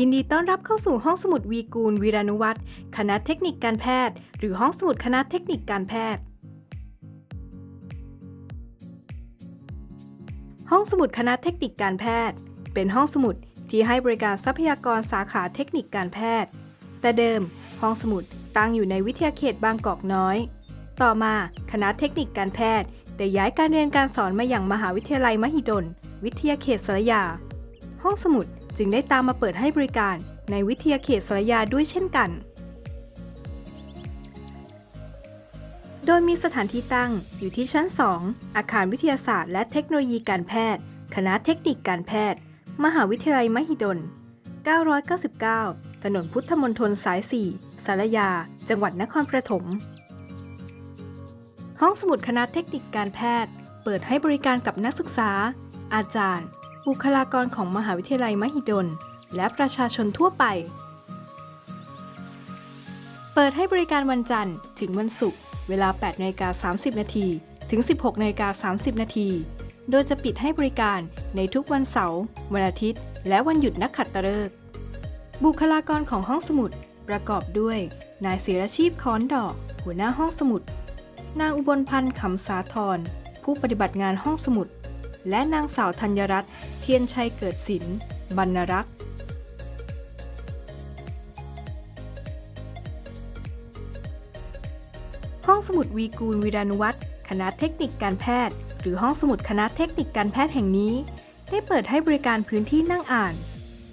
ยินดีต้อนรับเข้าสู่ห้องสมุดวีกูลวีรานุวัฒน์คณะเทคนิคการแพทย์ หรือห้องสมุดคณะเทคนิคการแพทย์ ห้องสมุดคณะเทคนิคการแพทย์ เป็นห้องสมุดที่ให้บริการทรัพยากรสาขาเทคนิคการแพทย์ แต่เดิม ห้องสมุดตั้งอยู่ในวิทยาเขตบางกอกน้อย ต่อมาคณะเทคนิคการแพทย์ได้ย้ายการเรียนการสอนมาอย่างมหาวิทยาลัยมหิดล วิทยาเขตสระยา ห้องสมุด จึงได้ตามมาเปิดให้บริการในวิทยาเขตสระยาด้วยเช่นกัน โดยมีสถานที่ตั้งอยู่ที่ชั้น 2 อาคารวิทยาศาสตร์และเทคโนโลยีการแพทย์ คณะเทคนิคการแพทย์ มหาวิทยาลัยมหิดล 999 ถนนพุทธมณฑลสาย 4 สารยา จังหวัดนครปฐม ห้องสมุดคณะเทคนิคการแพทย์ เปิดให้บริการกับนักศึกษา อาจารย์ บุคลากรของมหาวิทยาลัยมหิดล และประชาชนทั่วไป เปิดให้บริการวันจันทร์ ถึงวันศุกร์เวลา 8นาฬิกา30 นาทีถึง 16นาฬิกา30 นาทีโดยจะปิดให้บริการในทุกวันเสาร์ วันอาทิตย์ และวันหยุดนักขัตฤกษ์บุคลากรของห้องสมุดประกอบด้วย นายศิรชีพค้อนดอก หัวหน้าห้องสมุด นางอุบลพันธ์ขำสาธรผู้ปฏิบัติงานห้องสมุด และนางสาวธัญรัตน์ ทียนชัยเกิดศิลป์บรรณรักษ์ห้องสมุดวีกูลวีรานุวัฒน์คณะเทคนิคการแพทย์ หรือห้องสมุดคณะเทคนิคการแพทย์แห่งนี้ ได้เปิดให้บริการพื้นที่นั่งอ่าน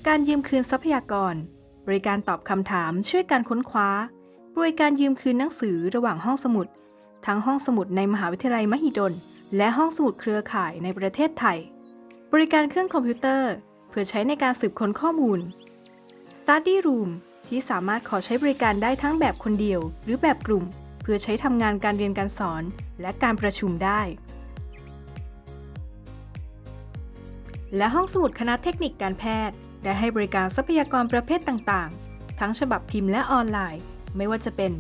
การยืมคืนทรัพยากร บริการตอบคำถามช่วยการค้นคว้า บริการยืมคืนหนังสือระหว่างห้องสมุด ทั้งห้องสมุดในมหาวิทยาลัยมหิดล และห้องสมุดเครือข่ายในประเทศไทย บริการเครื่องคอมพิวเตอร์ เพื่อใช้ในการสืบค้นข้อมูล Study Room ที่สามารถขอใช้บริการได้ทั้งแบบคนเดียว หรือแบบกลุ่ม เพื่อใช้ทำงานการเรียนการสอน และการประชุมได้ และห้องสมุดคณะเทคนิคการแพทย์ ได้ให้บริการทรัพยากรประเภทต่างๆ ทั้งฉบับพิมพ์และออนไลน์ ไม่ว่าจะเป็น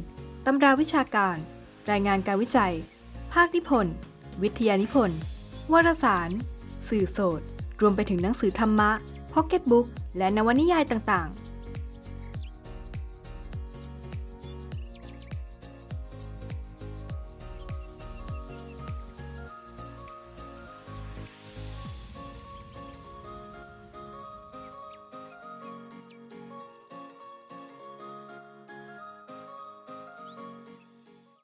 ตำราวิชาการ รายงานการวิจัย ภาคนิพนธ์ วิทยานิพนธ์วารสาร สื่อโสตรวมไปถึงหนังสือธรรมะพ็อกเก็ตบุ๊กและนวนิยายต่างๆ